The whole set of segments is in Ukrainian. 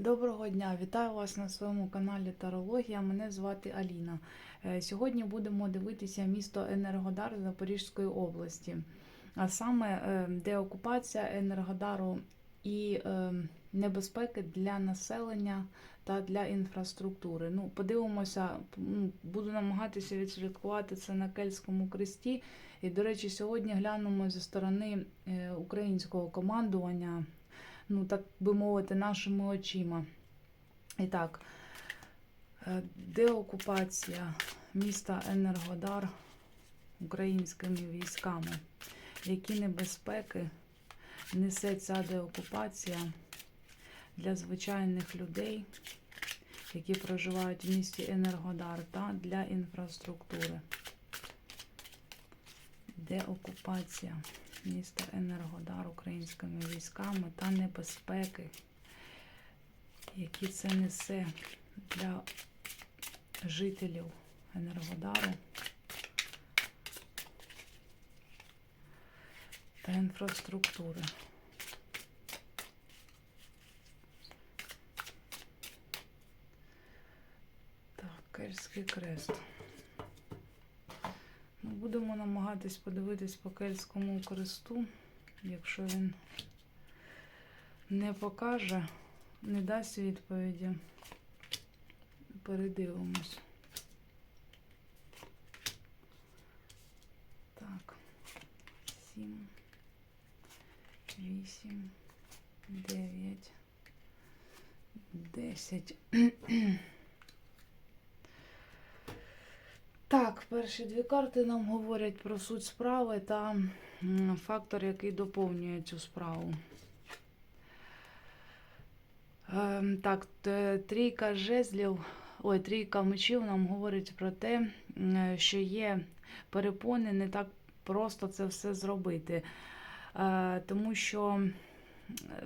Доброго дня! Вітаю вас на своєму каналі Тарологія. Мене звати Аліна. Е, Сьогодні будемо дивитися місто Енергодар Запорізької області, а саме е, деокупація Енергодару і е, небезпеки для населення та для інфраструктури. Ну, подивимося, буду намагатися відслідкувати це на Кельтському кресті. І, до речі, сьогодні глянемо зі сторони українського командування ну так би мовити, нашими очима. І так, е, деокупація міста Енергодар українськими військами. Які небезпеки несе ця деокупація для звичайних людей, які проживають в місті Енергодар, та для інфраструктури. Деокупація міста Енергодар українськими військами та небезпеки, які це несе для жителів Енергодару та інфраструктури. Так, Кельтський крест. Будемо намагатись подивитись по кельтському кресту. Якщо він не покаже, не дасть відповіді, передивимось. Так, сім, вісім, дев'ять, десять. Так, перші дві карти нам говорять про суть справи та фактор, який доповнює цю справу. Ем, Так, трійка жезлів, ой, трійка мечів нам говорить про те, що є перепони, не так просто це все зробити. Е, Тому що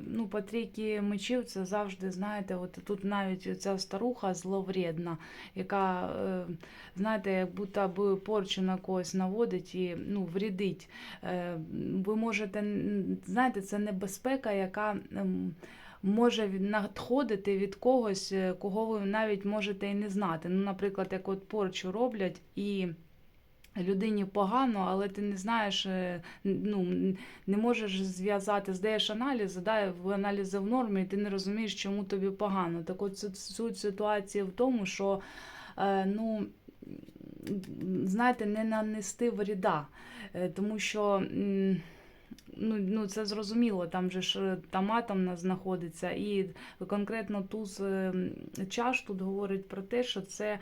ну, по трійки мечів це завжди, знаєте, от тут навіть ця старуха зловредна, яка, е, знаєте, як будто би порчу на когось наводить і ну, врідить. Е, Ви можете, знаєте, це небезпека, яка ем, може надходити від когось, е, кого ви навіть можете і не знати. Ну, наприклад, як от порчу роблять і. Людині погано, але ти не знаєш, е, ну, не можеш зв'язати, здаєш аналізи, в аналізи в нормі, і ти не розумієш, чому тобі погано. Так от суть- ситуації в тому, що е, ну, знаєте, не нанести вреда, Е, тому що. Ну, ну, це зрозуміло, там же ж там знаходиться, і конкретно туз е, чаш тут говорить про те, що це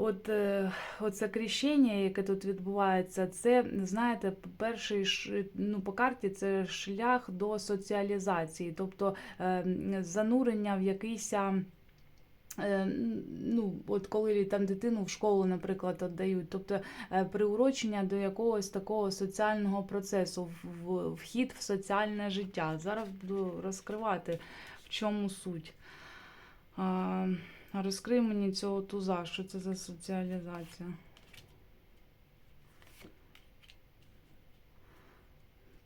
От е, оце крещення, яке тут відбувається, це, знаєте, перший ну, по карті це шлях до соціалізації, тобто е, занурення в якийсь. е, Ну, от коли там дитину в школу, наприклад, віддають, тобто е, приурочення до якогось такого соціального процесу, вхід в соціальне життя. Зараз буду розкривати, в чому суть. Розкрий мені цього туза, що це за соціалізація.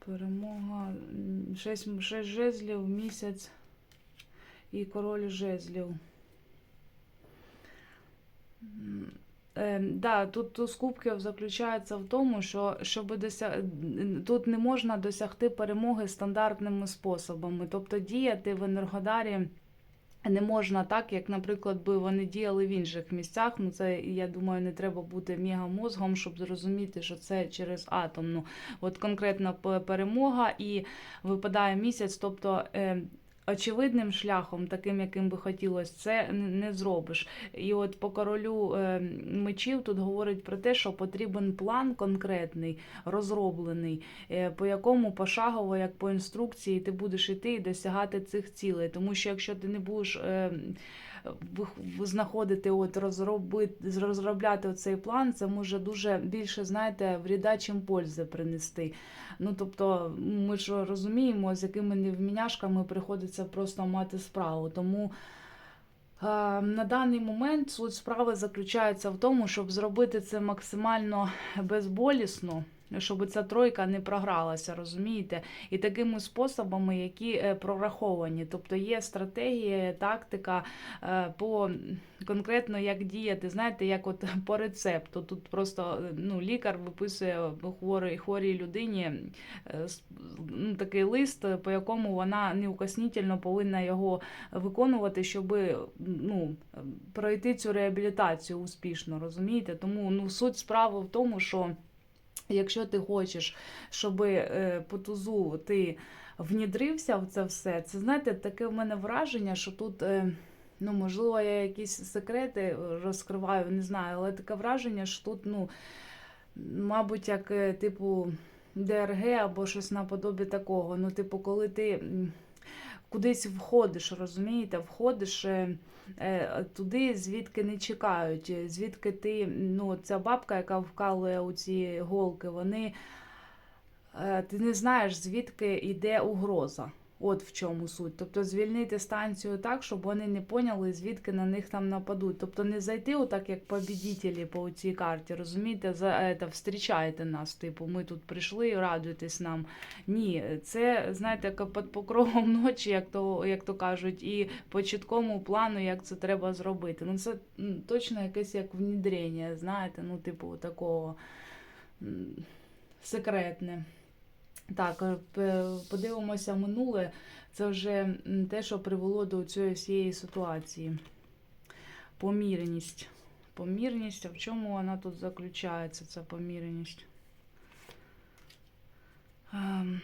Перемога. м, Шесть, шесть жезлів, місяць і король жезлів. Е, да, тут туз кубків заключається в тому, що щоб дося... тут не можна досягти перемоги стандартними способами, тобто діяти в Енергодарі не можна так, як, наприклад, би вони діяли в інших місцях. Ну, це, я думаю, не треба бути мегамозгом, щоб зрозуміти, що це через атомну. От конкретна перемога і випадає місяць, тобто. Очевидним шляхом, таким, яким би хотілося, це не зробиш. І от по королю е, мечів тут говорить про те, що потрібен план конкретний, розроблений, е, по якому пошагово, як по інструкції, ти будеш йти і досягати цих цілей. Тому що якщо ти не будеш е, знаходити, от розробити, розробляти цей план, це може дуже більше, знаєте, вріда, чим пользи принести. Ну тобто, ми ж розуміємо, з якими невміняшками приходиться просто мати справу. Тому. е, На даний момент суть справи заключається в тому, щоб зробити це максимально безболісно, щоб ця тройка не програлася, розумієте? І такими способами, які е, прораховані. Тобто є стратегія, тактика е, по конкретно як діяти, знаєте, як от по рецепту. Тут просто е, ну, лікар виписує хворій, хворій людині ну, такий лист, по якому вона неукоснительно повинна його виконувати, щоб ну, пройти цю реабілітацію успішно, розумієте? Тому ну, суть справи в тому, що якщо ти хочеш, щоб е, по тузу ти внідрився в це все, це знаєте, таке в мене враження, що тут. е, Ну, можливо, я якісь секрети розкриваю, не знаю, але таке враження, що тут, ну, мабуть, як е, типу ДРГ або щось наподобі такого. Ну, типу, коли ти кудись входиш, розумієте, входиш е, е, туди, звідки не чекають, е, звідки ти, ну, ця бабка, яка вкалує у ці голки, вони. Ти не знаєш, звідки йде угроза. От в чому суть. Тобто звільнити станцію так, щоб вони не поняли, звідки на них там нападуть. Тобто не зайти отак, як побідітелі по цій карті, розумієте, за это, встрічайте нас. Типу, ми тут прийшли, радуйтесь нам. Ні, це знаєте, під покровом ночі, як то, як то кажуть, і по чіткому плану, як це треба зробити. Ну це точно якесь як внідрення, знаєте, ну, типу, такого секретне. Так, е, подивимося минуле. Це вже те, що привело до цієї всієї ситуації. Помірність. Помірність, а в чому вона тут заключається, ця помірність? Ем.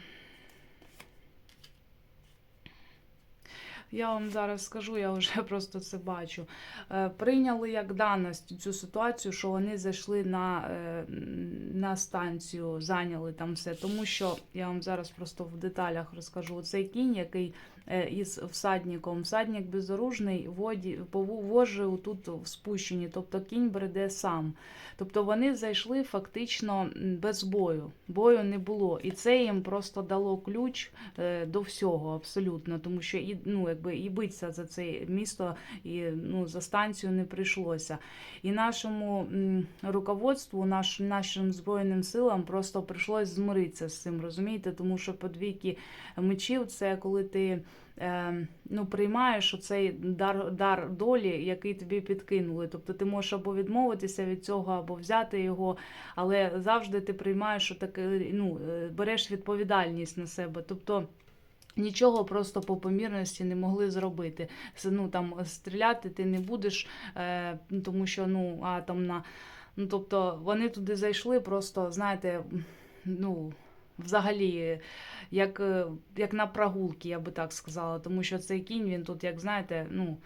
Я вам зараз скажу, я вже просто це бачу. Е, Прийняли як даність цю ситуацію, що вони зайшли на, е, на станцію, зайняли там все. Тому що я вам зараз просто в деталях розкажу. Оцей кінь, який із всадником, всадник безоружний, воді, вожі тут в спущенні, тобто кінь бреде сам. Тобто вони зайшли фактично без бою. Бою не було. І це їм просто дало ключ е, до всього абсолютно, тому що і, ну, якби, і битися за це місто і ну, за станцію не прийшлося. І нашому руководству, наш, нашим Збройним силам просто прийшлось змиритися з цим, розумієте? Тому що подвійки мечів це коли ти. Е, Ну, приймаєш оцей дар, дар долі, який тобі підкинули. Тобто ти можеш або відмовитися від цього, або взяти його, але завжди ти приймаєш що таке, ну, е, береш відповідальність на себе. Тобто нічого просто по помірності не могли зробити. Ну, там, стріляти ти не будеш, е, ну, тому що ну, атомна. Ну, тобто вони туди зайшли, просто, знаєте, ну, взагалі, як, е, як на прогулки, я би так сказала. Тому що цей кінь, він тут, як знаєте, ну,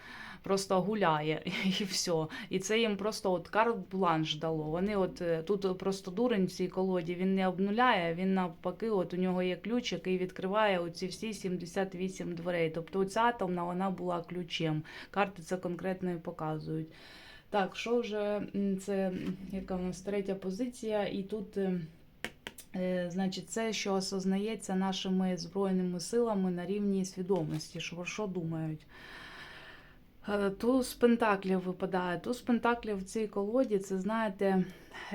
просто гуляє і все. І це їм просто от карт-бланш дало. Вони от е, тут просто дурень в цій колоді, він не обнуляє, він навпаки, от у нього є ключ, який відкриває оці всі 78 дверей. Тобто оця атомна вона була ключем. Карти це конкретно і показують. Так, що вже це яка у нас третя позиція, і тут. Е, Значить, це, що осознається нашими збройними силами на рівні свідомості, що, що думають. Е, Туз пентаклів випадає. Туз пентаклів в цій колоді це, знаєте,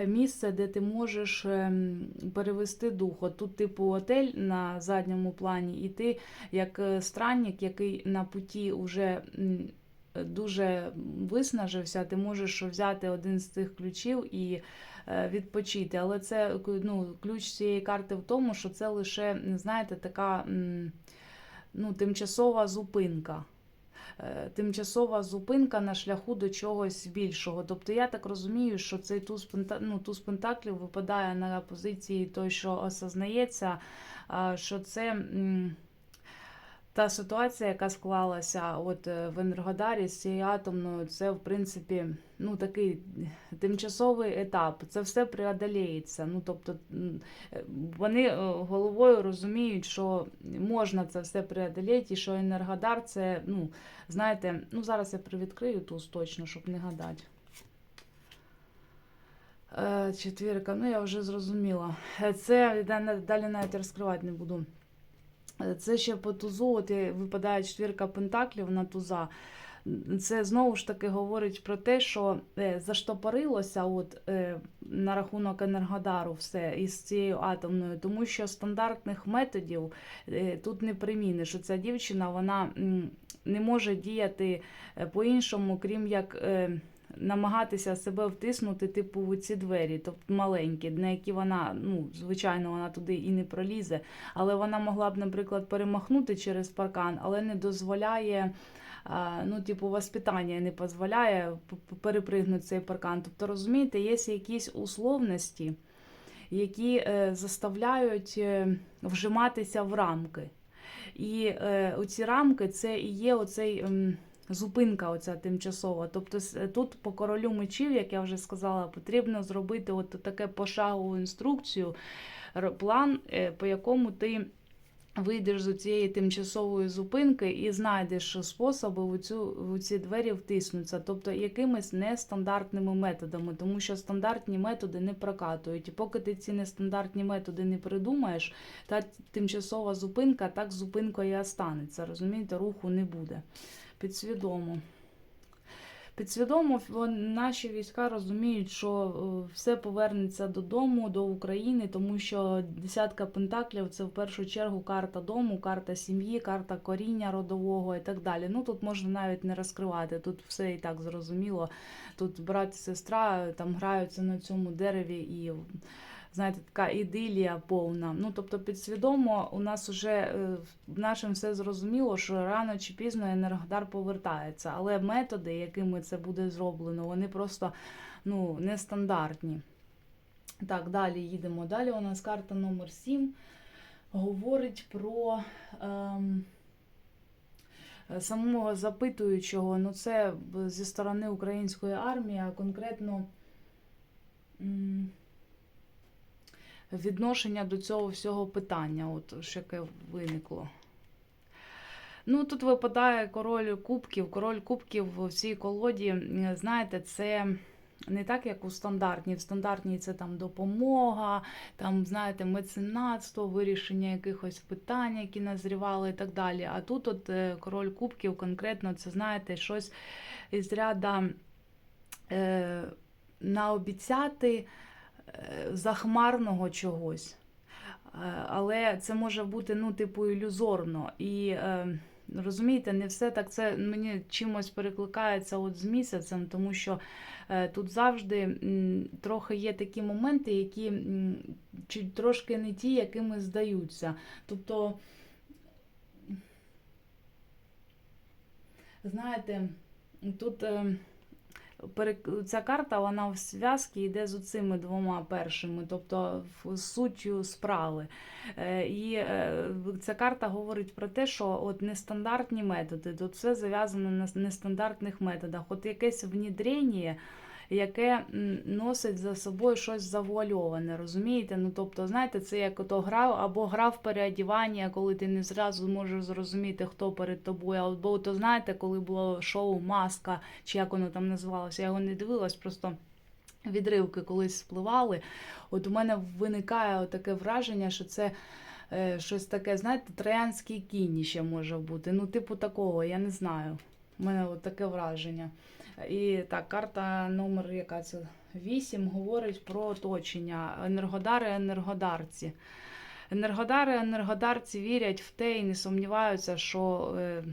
місце, де ти можеш ем, перевести дух. От тут, типу, отель на задньому плані, і ти, як е, странник, який на путі вже дуже виснажився, ти можеш взяти один з цих ключів і відпочити. Але це ну, ключ цієї карти в тому, що це лише, знаєте, така ну, тимчасова зупинка. Е, Тимчасова зупинка на шляху до чогось більшого. Тобто я так розумію, що цей туз, ну, туз пентаклів випадає на позиції той, що осознається, що це та ситуація, яка склалася от е, в Енергодарі з цією атомною, це в принципі ну, такий тимчасовий етап. Це все преодоліється. Ну, тобто е, вони е, головою розуміють, що можна це все преодоліти, і що Енергодар це, ну, знаєте, ну зараз я привідкрию туз точно, щоб не гадати. Четвірка, ну я вже зрозуміла. Це далі навіть розкривати не буду. Це ще по тузу, от випадає четвірка пентаклів на туза. це знову ж таки говорить про те, що е, заштопорилося от, е, на рахунок Енергодару все із цією атомною, тому що стандартних методів е, тут не приміниш. Ця дівчина вона не може діяти по-іншому, крім як. Намагатися себе втиснути, типу, у ці двері, тобто маленькі, на які вона, ну, звичайно, вона туди і не пролізе. Але вона могла б, наприклад, перемахнути через паркан, але не дозволяє, ну, типу, воспитання не дозволяє перепригнути цей паркан. Тобто, розумієте, є якісь условності, які е, заставляють е, вжиматися в рамки. І е, оці рамки це і є оцей. Зупинка оця тимчасова. Тобто тут по королю мечів, як я вже сказала, потрібно зробити от таке пошагову інструкцію, план, е, по якому ти вийдеш з цієї тимчасової зупинки і знайдеш способи у, цю, у ці двері втиснутися, тобто якимись нестандартними методами, тому що стандартні методи не прокатують. І поки ти ці нестандартні методи не придумаєш, та тимчасова зупинка так зупинкою і останеться. Розумієте, руху не буде. Підсвідомо. Підсвідомо наші війська розуміють, що е, все повернеться додому, до України, тому що десятка пентаклів це в першу чергу карта дому, карта сім'ї, карта коріння родового і так далі. Ну тут можна навіть не розкривати, тут все і так зрозуміло. Тут брат і сестра там граються на цьому дереві і. Знаєте, така ідилія повна. Ну, тобто, підсвідомо, у нас вже е, нашим все зрозуміло, що рано чи пізно Енергодар повертається. Але методи, якими це буде зроблено, вони просто ну, нестандартні. Так, далі їдемо. Далі у нас карта номер 7 говорить про ем, самого запитуючого. Ну, це зі сторони української армії, а конкретно. Відношення до цього всього питання, от ж яке виникло. Ну, тут випадає король кубків. Король кубків в цій колоді, знаєте, це не так, як у стандартній. В стандартній це там допомога, там, знаєте, меценатство, вирішення якихось питань, які назрівали і так далі. А тут от е, король кубків конкретно це, знаєте, щось із ряда е, наобіцяти захмарного чогось. Е, Але це може бути, ну, типу, ілюзорно. І е, розумієте, не все так це мені чимось перекликається от з місяцем, тому що е, тут завжди трохи є такі моменти, які трошки не ті, якими здаються. Тобто, знаєте, тут. Ця карта вона в зв'язці йде з цими двома першими, тобто суттю справи. Е, І е, ця карта говорить про те, що от нестандартні методи, тут все зав'язано на нестандартних методах. От якесь внідрення, яке носить за собою щось завуальоване, розумієте? Ну, тобто, знаєте, це як ото гра або гра в переодівання, коли ти не зразу можеш зрозуміти, хто перед тобою. Або то знаєте, коли було шоу Маска, чи як воно там називалося, я його не дивилась, просто. Відривки колись спливали. От у мене виникає таке враження, що це е, щось таке, знаєте, троянський кінь ще може бути. Ну, типу такого, я не знаю. У мене от таке враження. І так, карта номер яка це? 8 говорить про оточення. Енергодари, енергодарці. Енергодари, енергодарці вірять в те і не сумніваються, що е,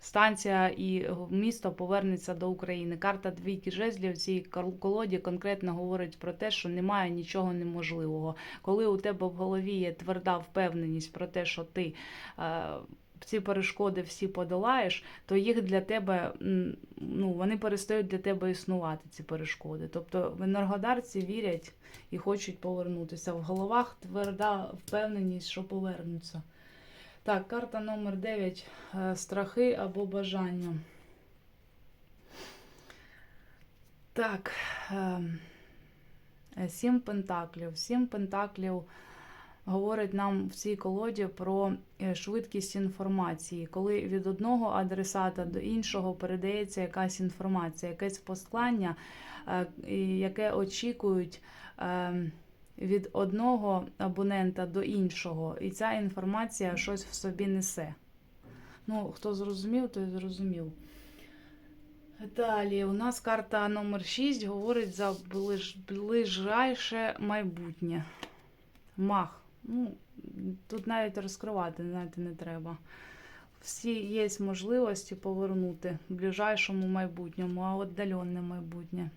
станція і місто повернеться до України. Карта двійки жезлів в цій кол- колоді конкретно говорить про те, що немає нічого неможливого. Коли у тебе в голові є тверда впевненість про те, що ти е, ці перешкоди всі подолаєш, то їх для тебе ну, вони перестають для тебе існувати, ці перешкоди. Тобто в енергодарці вірять і хочуть повернутися. В головах тверда впевненість, що повернуться. Так, карта номер 9. е, Страхи або бажання. Так. ем, Сім пентаклів. Сім пентаклів говорить нам в цій колоді про е, швидкість інформації, коли від одного адресата до іншого передається якась інформація, якесь послання, е, яке очікують е, від одного абонента до іншого, і ця інформація щось в собі несе. Ну, хто зрозумів, той зрозумів. Далі, у нас карта номер 6 говорить за ближ... ближайше майбутнє. Мах. Ну, тут навіть розкривати, знаєте, не треба. Всі є можливості повернути в ближайшому майбутньому, а віддалене майбутнє.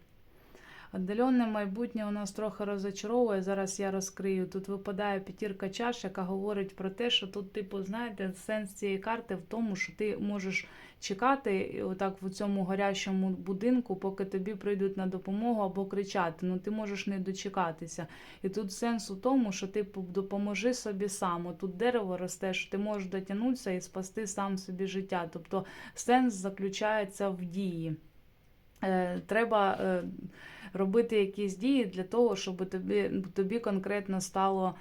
Віддалене майбутнє у нас трохи розочаровує. Зараз я розкрию. Тут випадає п'ятірка чаш, яка говорить про те, що тут, типу, знаєте, сенс цієї карти в тому, що ти можеш чекати отак в цьому горящому будинку, поки тобі прийдуть на допомогу або кричати. Ну ти можеш не дочекатися. І тут сенс у тому, що ти допоможи собі сам. Тут дерево росте, що ти можеш дотягнутися і спасти сам собі життя. Тобто сенс заключається в дії. Е, Треба е, робити якісь дії для того, щоб тобі, тобі конкретно стало.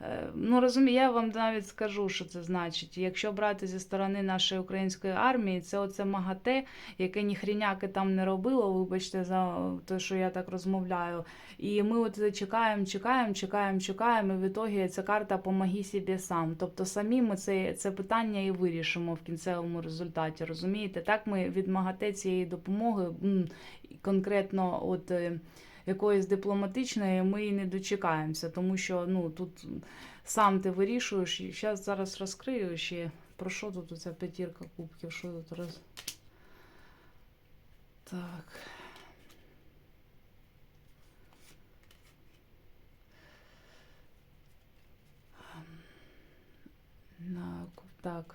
Е, Ну, розумію, я вам навіть скажу, що це значить. Якщо брати зі сторони нашої української армії, це оце МАГАТЕ, яке ніхріняки там не робило, вибачте, за те, що я так розмовляю. І ми от чекаємо, чекаємо, чекаємо, чекаємо, і в ітогі ця карта «Помоги собі сам. Тобто самі ми це, це питання і вирішимо в кінцевому результаті. Розумієте? Так ми від МАГАТЕ цієї допомоги конкретно от. Якоїсь дипломатичної ми і не дочекаємося, тому що ну тут сам ти вирішуєш. Зараз зараз розкрию ще. Про що тут оця п'ятірка кубків? Що тут роз. Так. Так.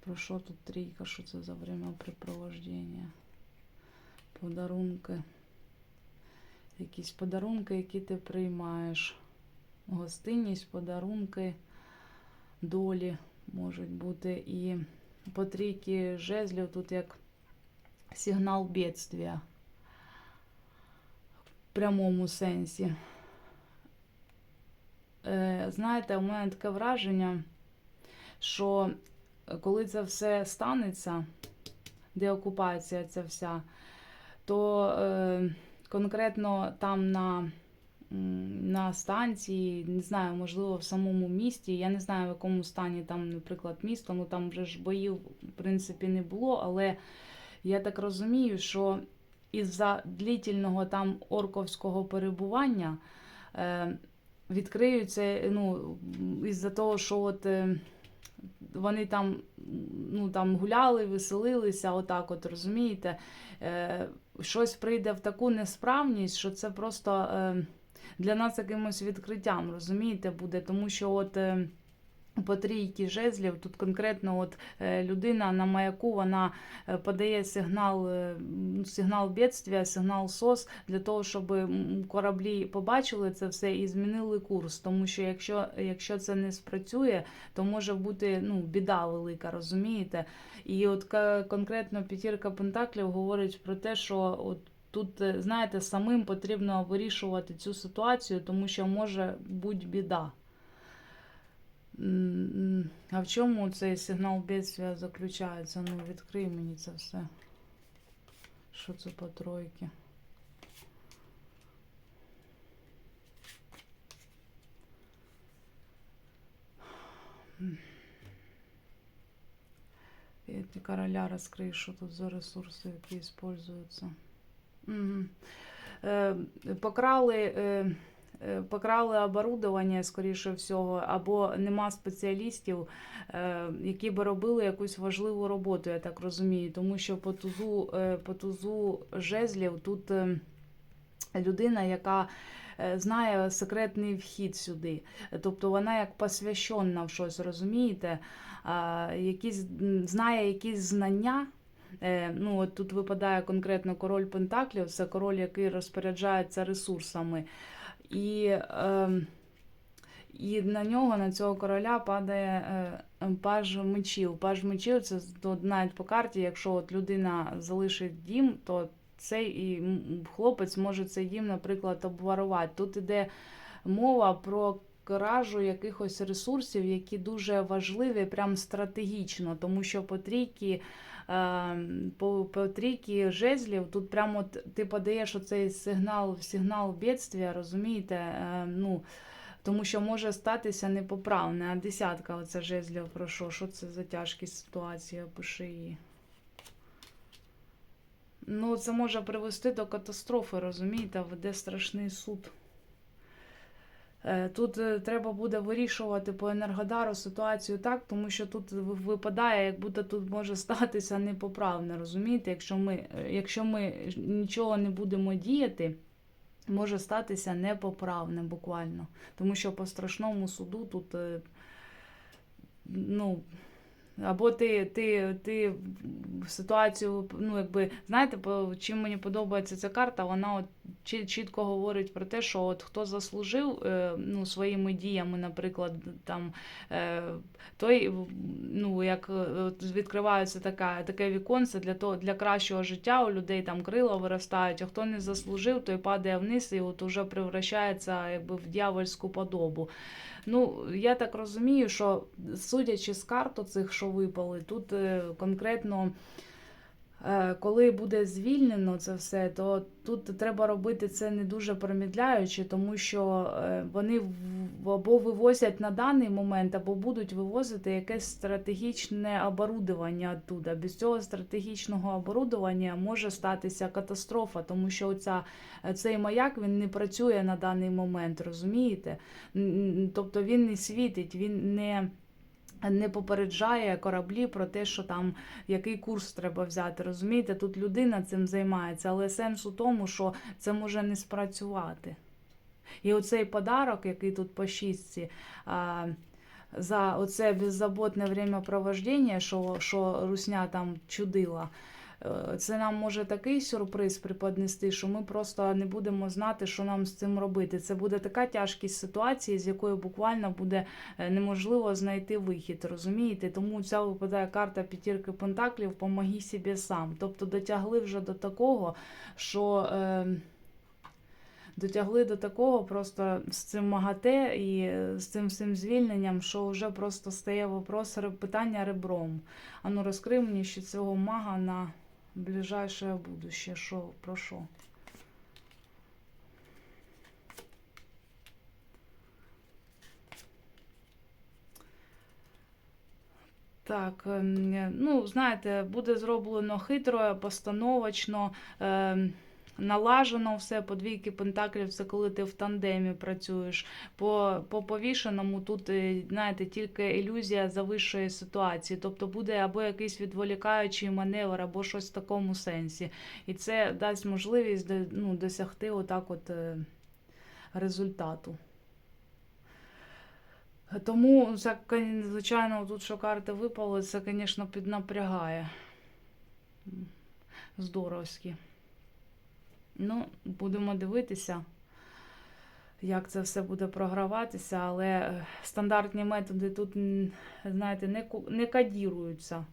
Про що тут трійка? Що це за времяпрепровождення? Подарунки. Якісь подарунки, які ти приймаєш. Гостинність, подарунки, долі можуть бути. І по трійки жезлів тут як сигнал бедствия в прямому сенсі. Е, знаєте, у мене таке враження, що коли це все станеться, деокупація ця вся, то е, конкретно там на, на станції, не знаю, можливо, в самому місті. Я не знаю, в якому стані там, наприклад, місто. Ну там вже ж боїв, в принципі, не було. Але я так розумію, що із-за длительного там орковського перебування е, відкриються, ну, із-за того, що от. Е, вони там ну, там гуляли, веселилися, отак, от розумієте, е, щось прийде в таку несправність, що це просто е, для нас якимось відкриттям, розумієте, буде. Тому що от. По трійки жезлів, тут конкретно от е, людина на маяку вона е, подає сигнал е, сигнал бедствия, сигнал СОС для того, щоб кораблі побачили це все і змінили курс. Тому що якщо, якщо це не спрацює, то може бути ну, біда велика, розумієте? І от конкретно п'ятірка Пентаклів говорить про те, що от. Тут, знаєте, самим потрібно вирішувати цю ситуацію, тому що може бути біда. А в чому цей сигнал бедствия заключається? Ну, відкрий мені це все. Що це по тройки? Я короля розкрию, що тут за ресурси, які використовуються. Угу. Е, покрали. Е, Покрали оборудовання, скоріше всього, або нема спеціалістів, е, які би робили якусь важливу роботу, я так розумію. Тому що по тузу, е, по тузу жезлів тут е, людина, яка е, знає секретний вхід сюди. Тобто вона як посвященна в щось, розумієте? Якісь, знає якісь знання. Е, Ну, от тут випадає конкретно король Пентаклів, це король, який розпоряджається ресурсами. І, е, і на нього, на цього короля, падає е, паж мечів. Паж мечів це навіть по карті, якщо от людина залишить дім, то цей і хлопець може цей дім, наприклад, обварувати. Тут іде мова про кражу якихось ресурсів, які дуже важливі, прям стратегічно, тому що по трійки. Е, По, по трійки жезлів тут прямо ти подаєш оцей сигнал, сигнал бедствия, розумієте? Е, Ну, тому що може статися непоправне. А десятка оця жезлів про що? Це за тяжкі ситуації? Опиши її. Ну, це може привести до катастрофи, розумієте, веде страшний суд. Е, Тут е, треба буде вирішувати по Енергодару ситуацію так, тому що тут випадає, як будто тут може статися непоправне, розумієте? Якщо ми, е, якщо ми нічого не будемо діяти, може статися непоправне буквально. Тому що по страшному суду тут, ну, або ти, ти, ти ситуацію, ну, якби, знаєте, по, чим мені подобається ця карта, вона от чітко говорить про те, що от хто заслужив е, ну, своїми діями, наприклад, там, е, той, ну, як е, відкривається така, таке віконце для, того, для кращого життя, у людей там крила виростають, а хто не заслужив, той падає вниз і от уже превращається якби, в дьявольську подобу. Ну, я так розумію, що судячи з карт цих, що випали, тут е, конкретно, коли буде звільнено це все, то тут треба робити це не дуже промідляючи, тому що е, вони або вивозять на даний момент, або будуть вивозити якесь стратегічне оборудовання оттуда. Без цього стратегічного оборудовання може статися катастрофа, тому що оця, цей маяк він не працює на даний момент, розумієте? Тобто він не світить, він не. Не попереджає кораблі про те, що там який курс треба взяти. Розумієте, тут людина цим займається, але сенс у тому, що це може не спрацювати. І оцей подарок, який тут по шістці, за оце беззаботне времяпровождення, що, що Русня там чудила, це нам може такий сюрприз преподнести, що ми просто не будемо знати, що нам з цим робити. Це буде така тяжкість ситуації, з якої буквально буде е, неможливо знайти вихід, розумієте? Тому ця випадає карта п'ятірки пентаклів «Помоги собі сам. Тобто дотягли вже до такого, що. Е, Дотягли до такого просто з цим МАГАТЕ і е, з цим всім звільненням, що вже просто стає вопрос питання ребром. Ану, розкрий мені ще цього мага на ближайше будущее, Що, про що? Так, ну, знаєте, буде зроблено хитро, постановочно, ем, налажено все, по двійки пентаклів, це коли ти в тандемі працюєш. По, по повішеному тут, е, знаєте, тільки ілюзія завищої ситуації. Тобто буде або якийсь відволікаючий маневр, або щось в такому сенсі. І це дасть можливість ну, досягти отак от е, результату. Тому, звичайно, тут що карти випали, це, звісно, піднапрягає. М, Здоровськи. Ну, будемо дивитися, як це все буде програватися, але е, стандартні методи тут, знаєте, не, не кодіруються.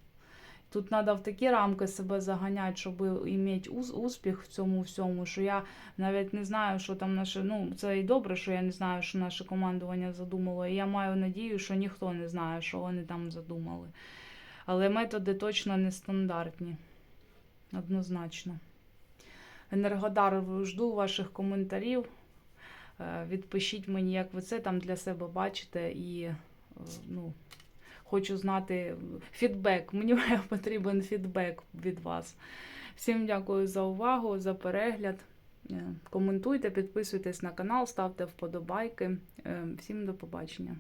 Тут треба в такі рамки себе заганяти, щоб мати успіх в цьому всьому, що я навіть не знаю, що там наше. Ну, це і добре, що я не знаю, що наше командування задумало. І я маю надію, що ніхто не знає, що вони там задумали. Але методи точно не стандартні. Однозначно. Енергодар, жду ваших коментарів. Е, Відпишіть мені, як ви це там для себе бачите, і е, ну, хочу знати фідбек. Мені потрібен фідбек від вас. Всім дякую за увагу, за перегляд. Е, Коментуйте, підписуйтесь на канал, ставте вподобайки. Е, Всім до побачення.